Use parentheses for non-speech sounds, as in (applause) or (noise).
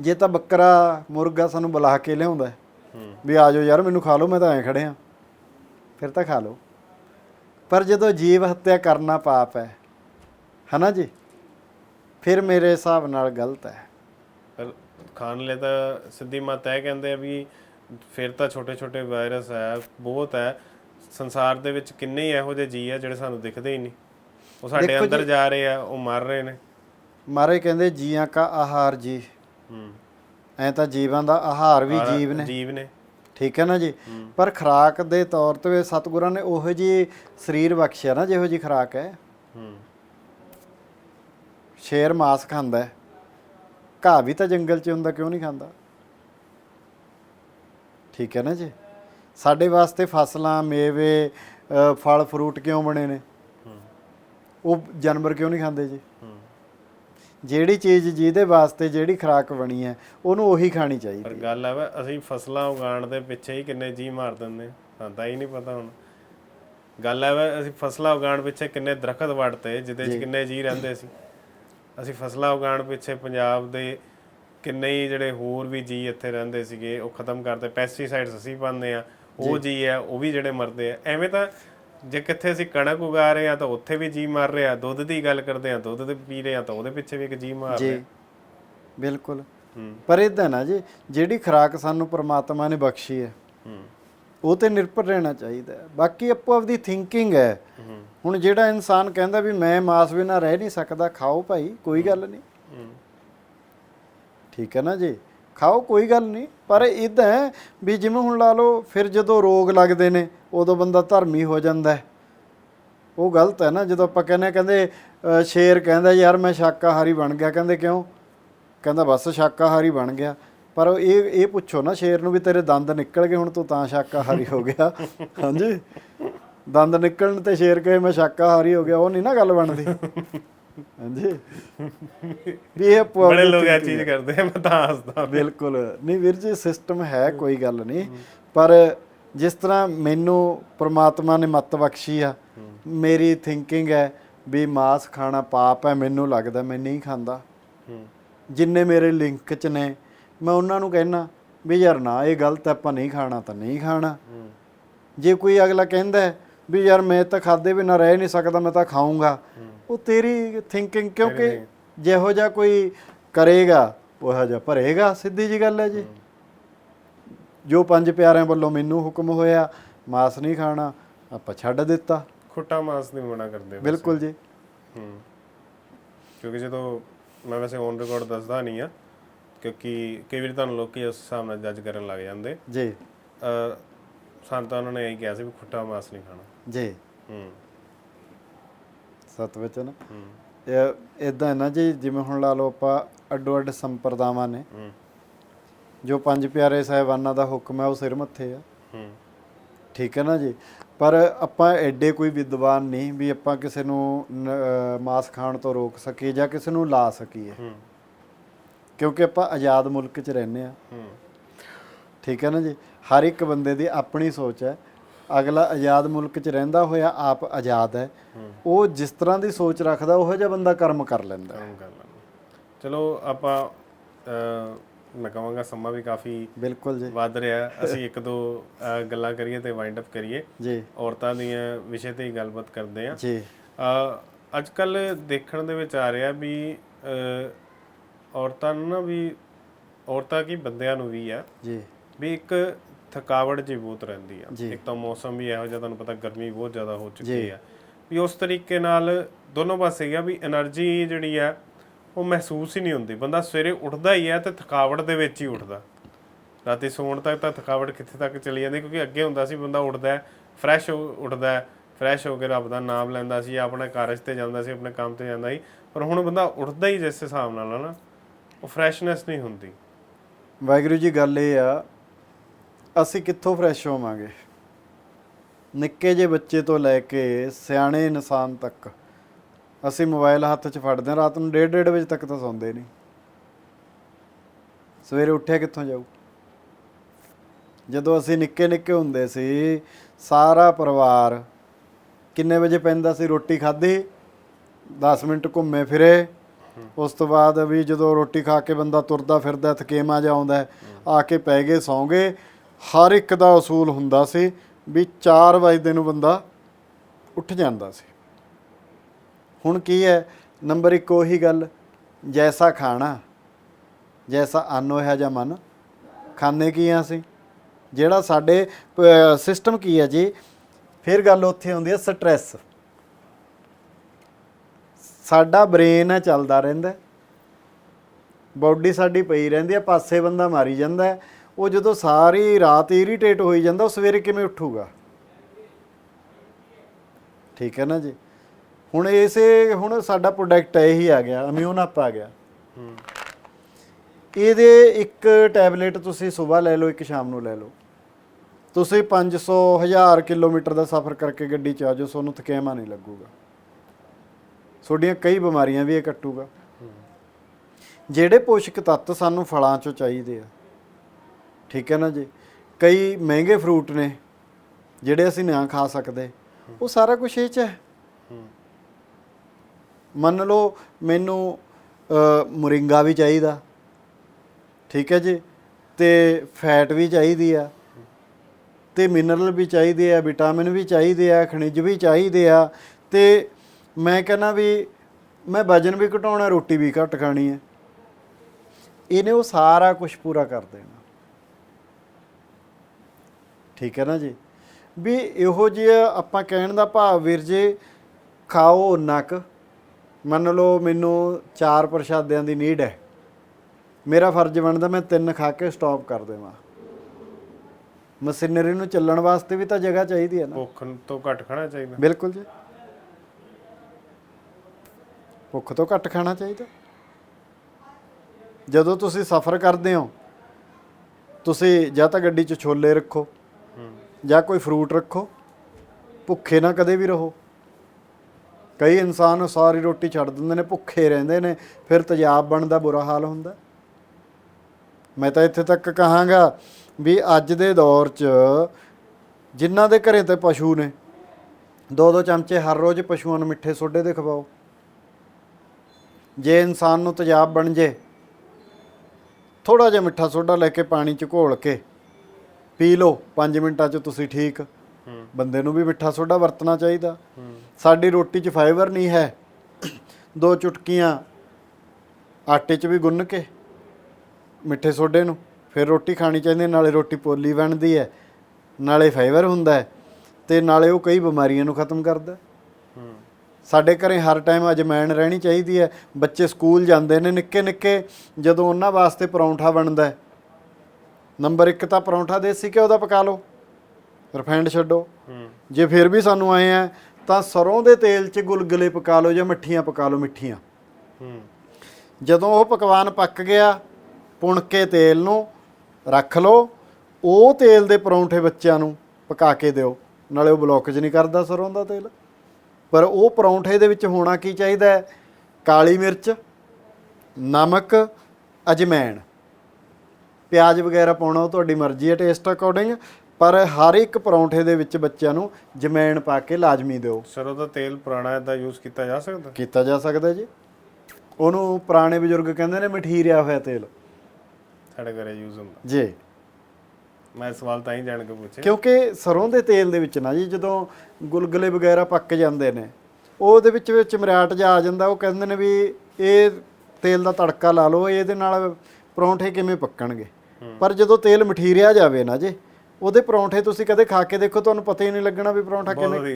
ਜੇ ਤਾਂ ਬੱਕਰਾ ਮੁਰਗਾ ਸਾਨੂੰ ਬੁਲਾ ਕੇ ਲਿਆਉਂਦਾ ਵੀ ਆ ਜਾਓ ਯਾਰ ਮੈਨੂੰ ਖਾ ਲਓ ਮੈਂ ਤਾਂ ਐਂ ਖੜੇ ਆ ਫਿਰ ਤਾਂ ਖਾ ਲਓ। ਪਰ ਜਦੋਂ ਜੀਵ ਹੱਤਿਆ ਕਰਨਾ ਪਾਪ ਹੈ ਹਨਾ ਜੀ? ਫਿਰ ਮੇਰੇ ਹਿਸਾਬ ਨਾਲ ਗਲਤ ਹੈ। ਪਰ ਖਾਣ ਲੈ ਤਾਂ ਸਿੱਧੀ ਮਤ ਹੈ ਕਹਿੰਦੇ ਆ ਵੀ ਫਿਰ ਤਾਂ ਛੋਟੇ ਛੋਟੇ ਵਾਇਰਸ ਹੈ ਬਹੁਤ ਹੈ। ਸੰਸਾਰ ਦੇ ਵਿੱਚ ਕਿੰਨੇ ਹੀ ਇਹੋ ਜਿਹੇ ਜੀ ਆ ਜਿਹੜੇ ਸਾਨੂੰ ਦਿਖਦੇ ਹੀ ਨਹੀਂ। ਉਹ ਸਾਡੇ ਅੰਦਰ ਜੀ- ਜਾ ਰਹੇ ਆ ਉਹ ਮਰ ਰਹੇ ਨੇ। ਮਾਰੇ ਕਹਿੰਦੇ ਜੀਆਂ ਕਾ ਆਹਾਰ ਜੀ। ਹੂੰ ਐ ਤਾਂ ਜੀਵਾਂ ਦਾ ਆਹਾਰ ਵੀ ਜੀਵ ਨੇ। ਜੀਵ ਨੇ। ਠੀਕ ਹੈ ਨਾ ਜੀ? ਪਰ ਖੁਰਾਕ ਦੇ ਤੌਰ ਤੇ ਸਤਿਗੁਰਾਂ ਨੇ ਉਹੋ ਜੀ ਸਰੀਰ ਬਖਸ਼ਿਆ ਨਾ ਜਿਹੋ ਜੀ ਖੁਰਾਕ ਹੈ। ਹੂੰ। ਸ਼ੇਰ ਮਾਸ ਖਾਂਦਾ ਹੈ। ਘਾਹ ਵੀ ਤਾਂ ਜੰਗਲ 'ਚ ਹੁੰਦਾ ਕਿਉਂ ਨਹੀਂ ਖਾਂਦਾ? ਠੀਕ ਹੈ ਨਾ ਜੀ? ਸਾਡੇ ਵਾਸਤੇ ਫਸਲਾਂ ਮੇਵੇ ਫਲ ਫਰੂਟ ਕਿਉਂ ਬਣੇ ਨੇ? ਉਹ ਜਾਨਵਰ ਕਿਉਂ ਨਹੀਂ ਖਾਂਦੇ ਜੀ? ਜਿਹੜੀ ਚੀਜ਼ ਜਿਹਦੇ ਵਾਸਤੇ ਜਿਹੜੀ ਖੁਰਾਕ ਬਣੀ ਹੈ ਉਹਨੂੰ ਉਹੀ ਖਾਣੀ ਪਰ ਚਾਹੀਦੀ ਗੱਲ ਆ ਵਾ ਅਸੀਂ ਫਸਲਾਂ ਉਗਾਉਣ ਦੇ ਪਿੱਛੇ ਹੀ ਕਿੰਨੇ ਜੀ ਮਾਰ ਦਿੰਦੇ ਹਾਂ ਤਾਂ ਹੀ ਨਹੀਂ ਪਤਾ ਹੁਣ। ਗੱਲ ਆ ਵਾ ਅਸੀਂ ਫਸਲਾਂ ਉਗਾਉਣ ਪਿੱਛੇ ਕਿੰਨੇ ਦਰਖਤ ਵੜਤੇ ਜਿਹਦੇ 'ਚ ਕਿੰਨੇ ਜੀ ਰਹਿੰਦੇ ਸੀ। ਅਸੀਂ ਫਸਲਾਂ ਉਗਾਉਣ ਪਿੱਛੇ ਪੰਜਾਬ ਦੇ ਕਿੰਨੇ ਹੀ ਜਿਹੜੇ ਹੋਰ ਵੀ ਜੀ ਇੱਥੇ ਰਹਿੰਦੇ ਸੀਗੇ ਉਹ ਖਤਮ ਕਰਤੇ ਪੈਸਟੀਸਾਈਡਸ ਅਸੀਂ ਪਾਉਂਦੇ ਆ ਉਹ ਜੀ। ਆ ਉਹ ਵੀ ਜਿਹੜੇ ਮਰਦੇ ਆ। ਐਵੇਂ ਤਾਂ ਜੇ ਕਿੱਥੇ ਅਸੀਂ ਕਣਕ ਉਗਾ ਰਹੇ ਆ ਤਾਂ ਉੱਥੇ ਵੀ ਜੀ ਮਰ ਰਿਹਾ ਦੁੱਧ ਦੀ ਗੱਲ ਕਰਦੇ ਆ ਦੁੱਧ ਦੇ ਪੀ ਰਹੇ ਆ ਤਾਂ ਉਹਦੇ ਪਿੱਛੇ ਵੀ ਇੱਕ ਜੀ ਮਾਰ ਰਿਹਾ। ਜੀ ਬਿਲਕੁਲ ਪਰ ਇਦਾਂ ਨਾ ਜੀ ਜਿਹੜੀ ਖੁਰਾਕ ਸਾਨੂੰ ਪ੍ਰਮਾਤਮਾ ਨੇ ਬਖਸ਼ੀ ਹੈ ਉਹ ਤੇ ਨਿਰਭਰ ਰਹਿਣਾ ਚਾਹੀਦਾ ਬਾਕੀ ਆਪੋ ਆਪਦੀ ਥਿੰਕਿੰਗ ਹੈ। ਹੁਣ ਜਿਹੜਾ ਇਨਸਾਨ ਕਹਿੰਦਾ ਵੀ ਮੈਂ ਮਾਸ ਬਿਨਾਂ ਰਹਿ ਨਹੀਂ ਸਕਦਾ ਖਾਓ ਭਾਈ ਕੋਈ ਗੱਲ ਨਹੀਂ। ਠੀਕ ਹੈ ਨਾ ਜੀ? ਖਾਓ ਕੋਈ ਗੱਲ ਨਹੀਂ। ਪਰ ਇਦਾਂ ਵੀ ਜਿਵੇਂ ਹੁਣ ਲਾ ਲਓ ਫਿਰ ਜਦੋਂ ਰੋਗ ਲੱਗਦੇ ਨੇ ਉਦੋਂ ਬੰਦਾ ਧਰਮੀ ਹੋ ਜਾਂਦਾ ਹੈ। ਉਹ ਗਲਤ ਹੈ ਨਾ ਜਦੋਂ ਆਪਾਂ ਕਹਿੰਦੇ ਕਹਿੰਦੇ ਸ਼ੇਰ ਕਹਿੰਦਾ ਯਾਰ ਮੈਂ ਸ਼ਾਕਾਹਾਰੀ ਬਣ ਗਿਆ। ਕਹਿੰਦੇ ਕਿਉਂ? ਕਹਿੰਦਾ ਬਸ ਸ਼ਾਕਾਹਾਰੀ ਬਣ ਗਿਆ। ਪਰ ਇਹ ਇਹ ਪੁੱਛੋ ਨਾ ਸ਼ੇਰ ਨੂੰ ਵੀ ਤੇਰੇ ਦੰਦ ਨਿਕਲ ਗਏ ਹੁਣ ਤੂੰ ਤਾਂ ਸ਼ਾਕਾਹਾਰੀ ਹੋ ਗਿਆ? (laughs) ਹਾਂਜੀ। ਦੰਦ ਨਿਕਲਣ ਤੇ ਸ਼ੇਰ ਕਹੇ ਮੈਂ ਸ਼ਾਕਾਹਾਰੀ ਹੋ ਗਿਆ। ਉਹ ਨਹੀਂ ਨਾ ਗੱਲ ਬਣਦੀ। ਹਾਂਜੀ। ਵੀ ਇਹ ਬੜੇ ਲੋਕ ਇਹ ਚੀਜ਼। ਕਰਦੇ ਆ ਮੈਂ ਤਾਂ ਹੱਸਦਾ ਬਿਲਕੁਲ। ਨਹੀਂ ਵੀਰ ਜੀ ਸਿਸਟਮ ਹੈ ਕੋਈ ਗੱਲ ਨਹੀਂ। ਪਰ ਜਿਸ ਤਰ੍ਹਾਂ ਮੈਨੂੰ ਪ੍ਰਮਾਤਮਾ ਨੇ ਮੱਤ ਬਖਸ਼ੀ ਆ ਮੇਰੀ ਥਿੰਕਿੰਗ ਹੈ ਵੀ ਮਾਸ ਖਾਣਾ ਪਾਪ ਹੈ ਮੈਨੂੰ ਲੱਗਦਾ ਮੈਂ ਨਹੀਂ ਖਾਂਦਾ। ਜਿੰਨੇ ਮੇਰੇ ਲਿੰਕ ਚ ਨੇ ਮੈਂ ਉਹਨਾਂ ਨੂੰ ਕਹਿਣਾ ਵੀ ਯਾਰ ਨਾ ਇਹ ਗਲਤ ਹੈ ਆਪਾਂ ਨਹੀਂ ਖਾਣਾ ਤਾਂ ਨਹੀਂ ਖਾਣਾ। ਜੇ ਕੋਈ ਅਗਲਾ ਕਹਿੰਦਾ ਵੀ ਯਾਰ ਮੈਂ ਤਾਂ ਖਾਦੇ ਬਿਨਾ ਰਹਿ ਨਹੀਂ ਸਕਦਾ ਮੈਂ ਤਾਂ ਖਾਊਂਗਾ। ਉਹ ਤੇਰੀ ਥਿੰਕਿੰਗ ਕਿਉਂਕਿ ਜਿਹੋ ਜਿਹਾ ਕੋਈ ਕਰੇਗਾ ਉਹੋ ਜਿਹਾ ਭਰੇਗਾ ਸਿੱਧੀ ਜੀ ਗੱਲ ਹੈ ਜੀ। ਜੋ ਪੰਜ ਪਿਆਰਿਆਂ ਵੱਲੋਂ ਮੈਨੂੰ ਹੁਕਮ ਹੋਇਆ ਮਾਸ ਨਹੀਂ ਖਾਣਾ ਆਪਾਂ ਛੱਡ ਦਿੱਤਾ। ਖੁੱਟਾ ਮਾਸ ਦੀ ਮਨਾ ਕਰਦੇ। ਬਿਲਕੁਲ ਜੀ। ਹੂੰ। ਕਿਉਂਕਿ ਜਦੋਂ ਮੈਂ ਵੈਸੇ ਔਨ ਰਿਕਾਰਡ ਦੱਸਦਾ ਨਹੀਂ ਆ ਕਿਉਂਕਿ ਕਈ ਵਾਰੀ ਤੁਹਾਨੂੰ ਲੋਕੀ ਉਸ ਹਿਸਾਬ ਨਾਲ ਜੱਜ ਕਰਨ ਲੱਗ ਜਾਂਦੇ। ਜੀ। ਅ ਸਾਨੂੰ ਤਾਂ ਉਹਨਾਂ ਨੇ ਇਹੀ ਕਿਹਾ ਸੀ ਵੀ ਖੁੱਟਾ ਮਾਸ ਨਹੀਂ ਖਾਣਾ। ਜੀ। ਹੂੰ। ਸਤਵਚਨ ਹੂੰ। ਇਹ ਇਦਾਂ ਨਾ ਜੀ ਜਿਵੇਂ ਹੁਣ ਲਾ ਲਓ ਆਪਾਂ ਅੱਡੋ ਅੱਡ ਸੰਪਰਦਾਵਾਂ ਨੇ। ਜੋ ਪੰਜ ਪਿਆਰੇ ਸਾਹਿਬਾਨਾਂ ਦਾ ਹੁਕਮ ਹੈ ਉਹ ਸਿਰ ਮੱਥੇ ਆ। ਠੀਕ ਹੈ ਨਾ ਜੀ? ਪਰ ਆਪਾਂ ਐਡੇ ਕੋਈ ਵਿਦਵਾਨ ਨਹੀਂ ਵੀ ਆਪਾਂ ਕਿਸੇ ਨੂੰ ਮਾਸ ਖਾਣ ਤੋਂ ਰੋਕ ਸਕੀਏ ਜਾਂ ਕਿਸੇ ਨੂੰ ਲਾ ਸਕੀਏ। ਕਿਉਂਕਿ ਆਪਾਂ ਆਜ਼ਾਦ ਮੁਲਕ 'ਚ ਰਹਿੰਦੇ ਆ ਹੂੰ। ਠੀਕ ਹੈ ਨਾ ਜੀ? ਹਰ ਇੱਕ ਬੰਦੇ ਦੀ ਆਪਣੀ ਸੋਚ ਹੈ। ਅਗਲਾ ਆਜ਼ਾਦ ਮੁਲਕ 'ਚ ਰਹਿੰਦਾ ਹੋਇਆ ਆਪ ਆਜ਼ਾਦ ਹੈ। ਉਹ ਜਿਸ ਤਰ੍ਹਾਂ ਦੀ ਸੋਚ ਰੱਖਦਾ ਉਹੋ ਜਿਹਾ ਬੰਦਾ ਕਰਮ ਕਰ ਲੈਂਦਾ। ਕੰਮ ਕਰ ਚਲੋ ਆਪਾਂ ਮੈਂ ਕਹਾਂਗਾ ਸਮਾਂ ਵੀ ਕਾਫੀ ਬਿਲਕੁਲ ਜੀ। ਵੱਧ ਰਿਹਾ ਅਸੀਂ ਇੱਕ ਦੋ ਗੱਲਾਂ ਕਰੀਏ ਤੇ ਵਾਈਂਡ ਅਪ ਕਰੀਏ। ਜੀ। ਔਰਤਾਂ ਦੀਆਂ ਵਿਸ਼ੇ ਤੇ ਹੀ ਗੱਲਬਾਤ ਕਰਦੇ ਆ ਜੀ। ਅੱਜ ਕੱਲ ਦੇਖਣ ਦੇ ਵਿੱਚ ਆ ਰਿਹਾ ਵੀ ਔਰਤਾਂ ਨੂੰ ਨਾ ਵੀ ਔਰਤਾਂ ਕੀ ਬੰਦਿਆਂ ਨੂੰ ਵੀ ਆ। ਜੀ। ਵੀ ਇੱਕ ਥਕਾਵਟ ਜੀ ਬਹੁਤ ਰਹਿੰਦੀ ਆ। ਇੱਕ ਤਾਂ ਮੌਸਮ ਵੀ ਇਹੋ ਜਿਹਾ ਤੁਹਾਨੂੰ ਪਤਾ ਗਰਮੀ ਬਹੁਤ ਜ਼ਿਆਦਾ ਹੋ ਚੁੱਕੀ ਆ। ਵੀ ਉਸ ਤਰੀਕੇ ਨਾਲ ਦੋਨੋਂ ਪਾਸੇ ਆ ਵੀ એનર્ਜੀ ਜਿਹੜੀ ਆ ਉਹ ਮਹਿਸੂਸ ਹੀ ਨਹੀਂ ਹੁੰਦੀ। ਬੰਦਾ ਸਵੇਰੇ ਉੱਠਦਾ ਹੀ ਆ ਤੇ ਥਕਾਵਟ ਦੇ ਵਿੱਚ ਹੀ ਉੱਠਦਾ। ਰਾਤੀ ਸੌਣ ਤੱਕ ਤਾਂ ਥਕਾਵਟ ਕਿੱਥੇ ਤੱਕ ਚਲੀ ਜਾਂਦੀ ਕਿਉਂਕਿ ਅੱਗੇ ਹੁੰਦਾ ਸੀ ਬੰਦਾ ਉੱਠਦਾ ਫਰੈਸ਼ ਹੋ ਉੱਠਦਾ ਫਰੈਸ਼ ਹੋ ਕੇ ਰੱਬ ਦਾ ਨਾਮ ਲੈਂਦਾ ਸੀ ਆਪਣੇ ਕਾਰਜ ਤੇ ਜਾਂਦਾ ਸੀ ਆਪਣੇ ਕੰਮ ਤੇ ਜਾਂਦਾ ਸੀ। ਪਰ ਹੁਣ ਬੰਦਾ ਉੱਠਦਾ ਹੀ ਜਿਸ ਹਿਸਾਬ ਨਾਲ ਨਾ ਉਹ ਫਰੈਸ਼ਨੈਸ ਨਹੀਂ ਹੁੰਦੀ। ਵਾਹਿਗੁਰੂ ਜੀ ਗੱਲ ਇਹ ਆ ਅਸੀਂ ਕਿੱਥੋਂ ਫਰੈਸ਼ ਹੋਵਾਂਗੇ? ਨਿੱਕੇ ਜਿਹੇ ਬੱਚੇ ਤੋਂ ਲੈ ਕੇ ਸਿਆਣੇ ਇਨਸਾਨ ਤੱਕ। ਅਸੀਂ ਮੋਬਾਈਲ ਹੱਥ 'ਚ ਫੜਦੇ ਹਾਂ, ਰਾਤ ਨੂੰ 1:30 ਵਜੇ ਤੱਕ ਤਾਂ ਸੌਂਦੇ ਨਹੀਂ। ਸਵੇਰੇ ਉੱਠਿਆ ਕਿੱਥੋਂ ਜਾਊ? ਜਦੋਂ ਅਸੀਂ ਨਿੱਕੇ ਨਿੱਕੇ ਹੁੰਦੇ ਸੀ, ਸਾਰਾ ਪਰਿਵਾਰ ਕਿੰਨੇ ਵਜੇ ਪੈਂਦਾ ਸੀ ਰੋਟੀ ਖਾਧੀ? 10 ਮਿੰਟ ਘੁੰਮੇ ਫਿਰੇ। ਉਸ ਤੋਂ ਬਾਅਦ ਵੀ ਜਦੋਂ ਰੋਟੀ ਖਾ ਕੇ ਬੰਦਾ ਤੁਰਦਾ ਫਿਰਦਾ, ਥਕੇਮਾ ਜਿਹਾ ਆਉਂਦਾ, ਆ ਕੇ ਪੈ ਗਏ, ਸੌਂ ਗਏ। ਹਰ ਇੱਕ ਦਾ ਅਸੂਲ ਹੁੰਦਾ ਸੀ ਵੀ 4 ਵਜੇ ਨੂੰ ਬੰਦਾ ਉੱਠ ਜਾਂਦਾ ਸੀ। ਹੁਣ ਕੀ ਹੈ? ਨੰਬਰ 1 ਉਹੀ ਗੱਲ, ਜੈਸਾ ਖਾਣਾ, ਜੈਸਾ ਅੰਨ ਹੋਇਆ ਜਾਂ ਮਨ ਖਾਣੇ ਕੀ ਆ ਅਸੀਂ? ਜਿਹੜਾ ਸਾਡੇ ਸਿਸਟਮ ਕੀ ਹੈ ਜੀ? ਫਿਰ ਗੱਲ ਉੱਥੇ ਆਉਂਦੀ ਹੈ ਸਟ੍ਰੈਸ ਸਾਡਾ ਬ੍ਰੇਨ ਹੈ ਚੱਲਦਾ ਰਹਿੰਦਾ ਬਾਡੀ ਸਾਡੀ ਪਈ ਰਹਿੰਦੀ ਹੈ, ਪਾਸੇ ਬੰਦਾ ਮਾਰੀ ਜਾਂਦਾ ਹੈ। ਉਹ ਜਦੋਂ ਸਾਰੀ ਰਾਤ ਇਰੀਟੇਟ ਹੋਈ ਜਾਂਦਾ ਉਹ ਸਵੇਰੇ ਕਿਵੇਂ ਉੱਠੂਗਾ? ਠੀਕ ਹੈ ਨਾ ਜੀ? ਹੁਣ ਇਸੇ ਹੁਣ ਸਾਡਾ ਪ੍ਰੋਡਕਟ ਇਹੀ ਆ ਗਿਆ ਇਮਿਊਨ ਅਪ ਆ ਗਿਆ। ਹੂੰ। ਇਹਦੇ ਇੱਕ ਟੈਬਲੇਟ ਤੁਸੀਂ ਸਵੇਰ ਲੈ ਲਓ ਇੱਕ ਸ਼ਾਮ ਨੂੰ ਲੈ ਲਓ। ਤੁਸੀਂ 500 1000 ਕਿਲੋਮੀਟਰ ਦਾ ਸਫ਼ਰ ਕਰਕੇ ਗੱਡੀ ਚ ਆ ਜਾਓ ਤੁਹਾਨੂੰ ਥਕੇਮਾ ਨਹੀਂ ਲੱਗੂਗਾ। ਤੁਹਾਡੀਆਂ ਕਈ ਬਿਮਾਰੀਆਂ ਵੀ ਇਹ ਕੱਟੂਗਾ। ਜਿਹੜੇ ਪੋਸ਼ਕ ਤੱਤ ਸਾਨੂੰ ਫਲਾਂ ਚੋਂ ਚਾਹੀਦੇ ਆ ਠੀਕ ਹੈ ਨਾ ਜੀ? ਕਈ ਮਹਿੰਗੇ ਫਰੂਟ ਨੇ ਜਿਹੜੇ ਅਸੀਂ ਨਾ ਖਾ ਸਕਦੇ। ਉਹ ਸਾਰਾ ਕੁਝ ਇਹ ਚ ਹੈ। ਮੰਨ ਲਓ ਮੈਨੂੰ ਮੁਰਿੰਗਾ ਵੀ ਚਾਹੀਦਾ। ਠੀਕ ਹੈ ਜੀ? ਤੇ ਫੈਟ ਵੀ ਚਾਹੀਦੀ ਆ। ਤੇ ਮਿਨਰਲ ਵੀ ਚਾਹੀਦੇ ਆ ਵਿਟਾਮਿਨ ਵੀ ਚਾਹੀਦੇ ਆ ਖਣਿਜ ਵੀ ਚਾਹੀਦੇ ਆ। ਤੇ ਮੈਂ ਕਹਿੰਦਾ ਵੀ ਮੈਂ ਵਜਨ ਵੀ ਘਟਾਉਣਾ ਰੋਟੀ ਵੀ ਘੱਟ ਖਾਣੀ ਹੈ। ਇਹਨੇ ਉਹ ਸਾਰਾ ਕੁਝ ਪੂਰਾ ਕਰ ਦੇਣਾ। ਠੀਕ ਹੈ ਨਾ ਜੀ? ਵੀ ਇਹੋ ਜਿਹਾ ਆਪਾਂ ਕਹਿਣ ਦਾ ਭਾਵ ਵੀਰ ਜੀ ਖਾਓ ਨਕ। ਮੰਨ ਲਓ ਮੈਨੂੰ ਚਾਰ ਪ੍ਰਸ਼ਾਦਿਆਂ ਦੀ ਨੀਡ ਹੈ। ਮੇਰਾ ਫਰਜ਼ ਬਣਦਾ ਮੈਂ ਤਿੰਨ ਖਾ ਕੇ ਸਟਾਪ ਕਰ ਦੇਵਾਂ। ਮਸ਼ੀਨਰੀ ਨੂੰ ਚੱਲਣ ਵਾਸਤੇ ਵੀ ਤਾਂ ਜਗ੍ਹਾ ਚਾਹੀਦੀ ਹੈ ਨਾ। ਭੁੱਖ ਤੋਂ ਘੱਟ ਖਾਣਾ ਚਾਹੀਦਾ। ਬਿਲਕੁਲ ਜੀ। ਭੁੱਖ ਤੋਂ ਘੱਟ ਖਾਣਾ ਚਾਹੀਦਾ। ਜਦੋਂ ਤੁਸੀਂ ਸਫ਼ਰ ਕਰਦੇ ਹੋ ਤੁਸੀਂ ਜਾਂ ਤਾਂ ਗੱਡੀ 'ਚ ਛੋਲੇ ਰੱਖੋ ਜਾਂ ਕੋਈ ਫਰੂਟ ਰੱਖੋ, ਭੁੱਖੇ ਨਾ ਕਦੇ ਵੀ ਰਹੋ। ਕਈ ਇਨਸਾਨ ਸਾਰੀ ਰੋਟੀ ਛੱਡ ਦਿੰਦੇ ਨੇ, ਭੁੱਖੇ ਰਹਿੰਦੇ ਨੇ, ਫਿਰ ਤੇਜ਼ਾਬ ਬਣਦਾ, ਬੁਰਾ ਹਾਲ ਹੁੰਦਾ। ਮੈਂ ਤਾਂ ਇੱਥੇ ਤੱਕ ਕਹਾਂਗਾ ਵੀ ਅੱਜ ਦੇ ਦੌਰ 'ਚ ਜਿਨ੍ਹਾਂ ਦੇ ਘਰੇ ਤੇ ਪਸ਼ੂ ਨੇ ਦੋ ਦੋ ਚਮਚੇ ਹਰ ਰੋਜ਼ ਪਸ਼ੂਆਂ ਨੂੰ ਮਿੱਠੇ ਸੋਡੇ ਦੇ ਖਵਾਓ। ਜੇ ਇਨਸਾਨ ਨੂੰ ਤੇਜ਼ਾਬ ਬਣ ਜੇ ਥੋੜਾ ਜਿਹਾ ਮਿੱਠਾ ਸੋਡਾ ਲੈ ਕੇ ਪਾਣੀ 'ਚ ਘੋਲ ਕੇ ਪੀ ਲਓ 5 ਮਿੰਟਾਂ 'ਚ ਤੁਸੀਂ ਠੀਕ। ਬੰਦੇ ਨੂੰ ਵੀ ਮਿੱਠਾ ਸੋਡਾ ਵਰਤਣਾ ਚਾਹੀਦਾ। ਸਾਡੀ ਰੋਟੀ 'ਚ ਫਾਈਬਰ ਨਹੀਂ ਹੈ। ਦੋ ਚੁਟਕੀਆਂ ਆਟੇ 'ਚ ਵੀ ਗੁੰਨ ਕੇ ਮਿੱਠੇ ਸੋਡੇ ਨੂੰ, ਫਿਰ ਰੋਟੀ ਖਾਣੀ ਚਾਹੀਦੀ ਨਾਲੇ ਰੋਟੀ ਪੋਲੀ ਬਣਦੀ ਹੈ, ਨਾਲੇ ਫਾਈਬਰ ਹੁੰਦਾ ਹੈ, ਤੇ ਨਾਲੇ ਉਹ ਕਈ ਬਿਮਾਰੀਆਂ ਨੂੰ ਖਤਮ ਕਰਦਾ ਸਾਡੇ ਘਰੇ ਹਰ ਟਾਈਮ ਅਜਮੈਣ ਰਹਿਣੀ ਚਾਹੀਦੀ ਹੈ। ਬੱਚੇ ਸਕੂਲ ਜਾਂਦੇ ਨੇ ਨਿੱਕੇ ਨਿੱਕੇ ਜਦੋਂ ਉਹਨਾਂ ਵਾਸਤੇ ਪਰੌਂਠਾ ਬਣਦਾ ਹੈ ਨੰਬਰ 1 ਤਾਂ ਪਰੌਂਠਾ ਦੇਸੀ ਘਿਓ ਦਾ ਪਕਾ ਲਓ ਰਿਫਾਈਂਡ ਛੱਡੋ। ਜੇ ਫਿਰ ਵੀ ਸਾਨੂੰ ਆਏ ਆ, ਤਾਂ ਸਰੋਂ ਦੇ ਤੇਲ 'ਚ ਗੁਲਗੁਲੇ ਪਕਾ ਲਓ ਜਾਂ ਮਿੱਠੀਆਂ ਪਕਾ ਲਓ, ਮਿੱਠੀਆਂ। ਜਦੋਂ ਉਹ ਪਕਵਾਨ ਪੱਕ ਗਿਆ ਪੁਣ ਕੇ ਤੇਲ ਨੂੰ ਰੱਖ ਲਓ, ਉਹ ਤੇਲ ਦੇ ਪਰੌਂਠੇ ਬੱਚਿਆਂ ਨੂੰ ਪਕਾ ਕੇ ਦਿਓ। ਨਾਲੇ ਉਹ ਬਲੌਕੇਜ ਨਹੀਂ ਕਰਦਾ ਸਰੋਂ ਦਾ ਤੇਲ। ਪਰ ਉਹ ਪਰੌਂਠੇ ਦੇ ਵਿੱਚ ਹੋਣਾ ਕੀ ਚਾਹੀਦਾ ਹੈ? ਕਾਲੀ ਮਿਰਚ, ਨਮਕ, ਅਜਮੈਣ। ਪਿਆਜ਼ ਵਗੈਰਾ ਪਾਉਣਾ ਉਹ ਤੁਹਾਡੀ ਮਰਜ਼ੀ ਹੈ ਟੇਸਟ ਅਕੋਰਡਿੰਗ ਪਰ ਹਰ ਇੱਕ ਪਰੌਂਠੇ ਦੇ ਵਿੱਚ ਬੱਚਿਆਂ ਨੂੰ ਜਮੈਣ ਪਾ ਕੇ ਲਾਜ਼ਮੀ ਦਿਓ। ਸਰੋਂ ਦਾ ਤੇਲ ਪੁਰਾਣਾ ਦਾ ਯੂਜ਼ ਕੀਤਾ ਜਾ ਸਕਦਾ? ਕੀਤਾ ਜਾ ਸਕਦਾ ਜੀ। ਉਹਨੂੰ ਪੁਰਾਣੇ ਬਜ਼ੁਰਗ ਕਹਿੰਦੇ ਨੇ ਮਠੀਰਿਆ ਹੋਇਆ ਤੇਲ। ਸਾਡੇ ਘਰੇ ਯੂਜ਼ ਹੁੰਦਾ। ਜੀ। ਮੈਂ ਸਵਾਲ ਤਾਂ ਹੀ ਜਾਣ ਕੇ ਪੁੱਛਿਆ। ਕਿਉਂਕਿ ਸਰੋਂ ਦੇ ਤੇਲ ਦੇ ਵਿੱਚ ਨਾ ਜੀ ਜਦੋਂ ਗੁਲਗੁਲੇ ਵਗੈਰਾ ਪੱਕ ਜਾਂਦੇ ਨੇ ਉਹਦੇ ਵਿੱਚ ਵਿੱਚ ਮਰਿਆਟ ਜਾ ਆ ਜਾਂਦਾ ਉਹ ਕਹਿੰਦੇ ਨੇ ਵੀ ਇਹ ਤੇਲ ਦਾ ਤੜਕਾ ਲਾ ਲਓ ਇਹਦੇ ਨਾਲ ਪਰੌਂਠੇ ਕਿਵੇਂ ਪੱਕਣਗੇ? ਪਰ ਜਦੋਂ ਤੇਲ ਮਠੀਰਿਆ ਜਾਵੇ ਨਾ ਜੇ, ਉਹਦੇ ਪਰੌਂਠੇ ਤੁਸੀਂ ਕਦੇ ਖਾ ਕੇ ਦੇਖੋ, ਤੁਹਾਨੂੰ ਪਤਾ ਹੀ ਨਹੀਂ ਲੱਗਣਾ ਵੀ ਪਰੌਂਠਾ ਬਹੁਤ ਕਿਵੇਂ